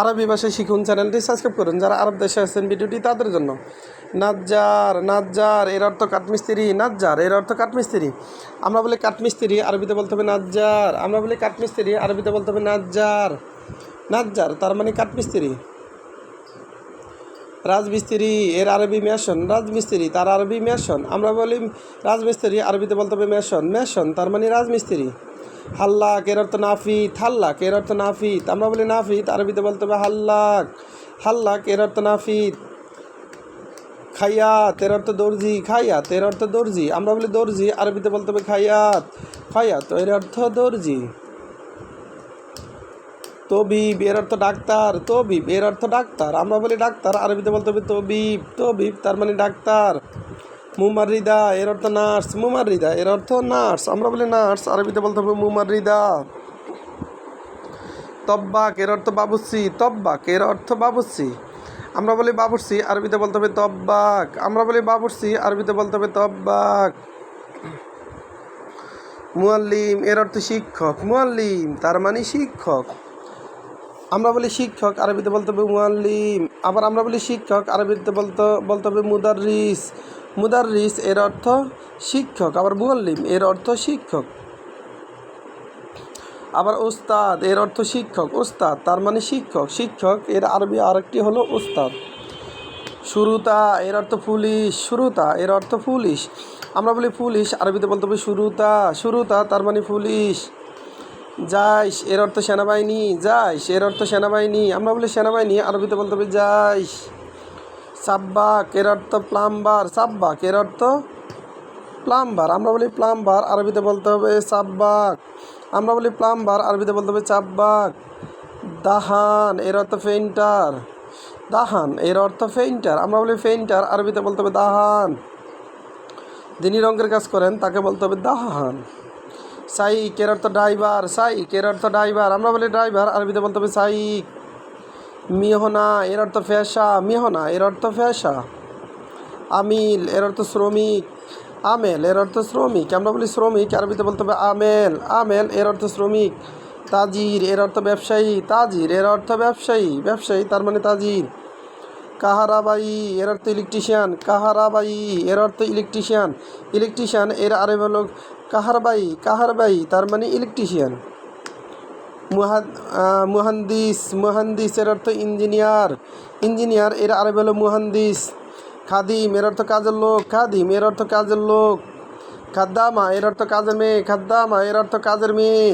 আরবি ভাষায় শিখুন চ্যানেলটি সাবস্ক্রাইব করুন। যারা আরব দেশে আছেন ভিডিওটি তাদের জন্য। নাজ্জার নাজ্জার, এর অর্থ কাঠমিস্ত্রি। নাজ্জার, এর অর্থ কাঠমিস্ত্রি। আমরা বলি কাঠমিস্ত্রি, আরবিতে বলতে হবে নাজ্জার। আমরা বলি কাঠমিস্ত্রি, আরবিতে বলতে হবে নাজ্জার। নাজ্জার, তার মানে কাঠমিস্ত্রি। রাজমিস্ত্রি, এর আরবি মেশন। রাজমিস্ত্রি, তার আরবি মেশন। আমরা বলি রাজমিস্ত্রি, আরবিতে বলতে হবে মেশন। মেশন, তার মানে রাজমিস্ত্রি। হাল্লাক, এর অর্থ নাফিত, হাল্লাক, এর অর্থ নাফিত। আমরা বলি নাফিত, আরবিতে বলতে হবে হাল্লাক। হাল্লাক, এর অর্থ নাফিত। খাইয়াত, এর অর্থ দর্জি, খাইয়াত, এর অর্থ দর্জি। আমরা বলি দর্জি, আরবিতে বলতে হবে খাইয়াত। খাইয়াত, এর অর্থ দর্জি। তবিব, এর অর্থ ডাক্তার। তবিব, এর অর্থ ডাক্তার। আমরা বলি ডাক্তার, আরবিতে বলতে হবে তবিব। তবিব, তার মানে ডাক্তার। মুমারিদা এর অর্থ নার্স। মুমারিদা এর অর্থ নার্স। আমরা বলি নার্স, আরবিতে বলতে হবে মুমারিদা তব্বাক, এর অর্থ বাবুসি। তব্বাক, এর অর্থ বাবুসি। আমরা বলি বাবুর্সি আরবিতে বলতে হবে তব্বাক। আমরা বলি বাবুর্সি আরবিতে বলতে হবে তব্বাক। মুয়াল্লিম, এর অর্থ শিক্ষক। মুয়াল্লিম, তার মানে শিক্ষক। আমরা বলি শিক্ষক, আরবিতে বলতে হবে মুয়াল্লিম। আবার আমরা বলি শিক্ষক, আরবিতে বলতে বলতে হবে মুদাররিস। মুদাররিস এর অর্থ শিক্ষক, আবার মুয়াল্লিম এর অর্থ শিক্ষক। আবার ওস্তাদ এর অর্থ শিক্ষক ওস্তাদ তার মানে শিক্ষক। শিক্ষক এর আরবি আরেকটি হলো ওস্তাদ শুরুতা এর অর্থ পুলিশ শুরুতা এর অর্থ পুলিশ। আমরা বলি পুলিশ, আরবিতে বলতে হবে শুরুতা শুরুতা তার মানে পুলিশ। যাইস এর অর্থ সেনাবাহিনী যাইস এর অর্থ সেনাবাহিনী। আমরা বলি সেনাবাহিনী, আরবিতে বলতে হবে যাইস সাব্বাক এর অর্থ প্লাম্বার। সাব্বাক এর অর্থ প্লাম্বার। আমরা বলি প্লাম্বার, আরবিতে বলতে হবে সাব্বাক। আমরা বলি প্লাম্বার, আরবিতে বলতে হবে চাব্বাক দাহান, এর অর্থ পেইন্টার দাহান, এর অর্থ পেইন্টার আমরা বলি পেইন্টার আরবিতে বলতে হবে দাহান। যিনি রঙের কাজ করেন, তাকে বলতে হবে দাহান। সাইক, এর অর্থ ড্রাইভার সাইক, এর অর্থ ড্রাইভার আমরা বলি ড্রাইভার আরবিতে বলতে হবে সাইক। মিহনা, এর অর্থ ফেসা মিহনা, এর অর্থ ফেসা আমিল, এর অর্থ শ্রমিক। আমেল, এর অর্থ শ্রমিক। আমরা বলি শ্রমিক, আরবিতে বলতে হবে আমেল। আমেল, এর অর্থ শ্রমিক। তাজির, এর অর্থ ব্যবসায়ী। তাজির, এর অর্থ ব্যবসায়ী। ব্যবসায়ী, তার মানে তাজির। কাহারাবাই, এর অর্থ ইলেকট্রিশিয়ান। কাহারাবাই, এর অর্থ ইলেকট্রিশিয়ান। ইলেকট্রিশিয়ান, এর আরে হলো কাহারবাই। কাহারবাই, তার মানে ইলেকট্রিশিয়ান। মুহান্দিস মুহান্দিস এর অর্থ ইঞ্জিনিয়ার ইঞ্জিনিয়ার এর আরবি হলো মুহান্দিস খাদিম এর অর্থ কাজের লোক খাদিম এর অর্থ কাজের লোক খাদ্দামা এর অর্থ কাজের মেয়ে খাদ্দামা এর অর্থ কাজের মেয়ে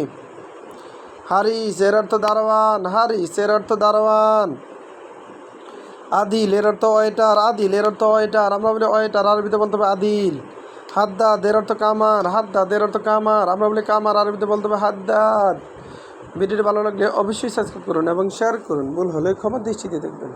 হারিস এর অর্থ দারোয়ান হারিস এর অর্থ দারোয়ান আদিল এর অর্থ ওয়েটার আদিল এর অর্থ ওয়েটার আমরা বলি ওয়েটার আরবিতে বলতে হবে আদিল হাদ্দাদ এর অর্থ কামার হাদ্দাদ এর অর্থ কামার আমরা বলি কামার আরবিতে বলতে হবে হাদ্দাদ ভিডিওটি ভালো লাগলে অবশ্যই সাবস্ক্রাইব করুন এবং শেয়ার করুন। ভুল হলে ক্ষমা দৃষ্টিতে দেখবেন।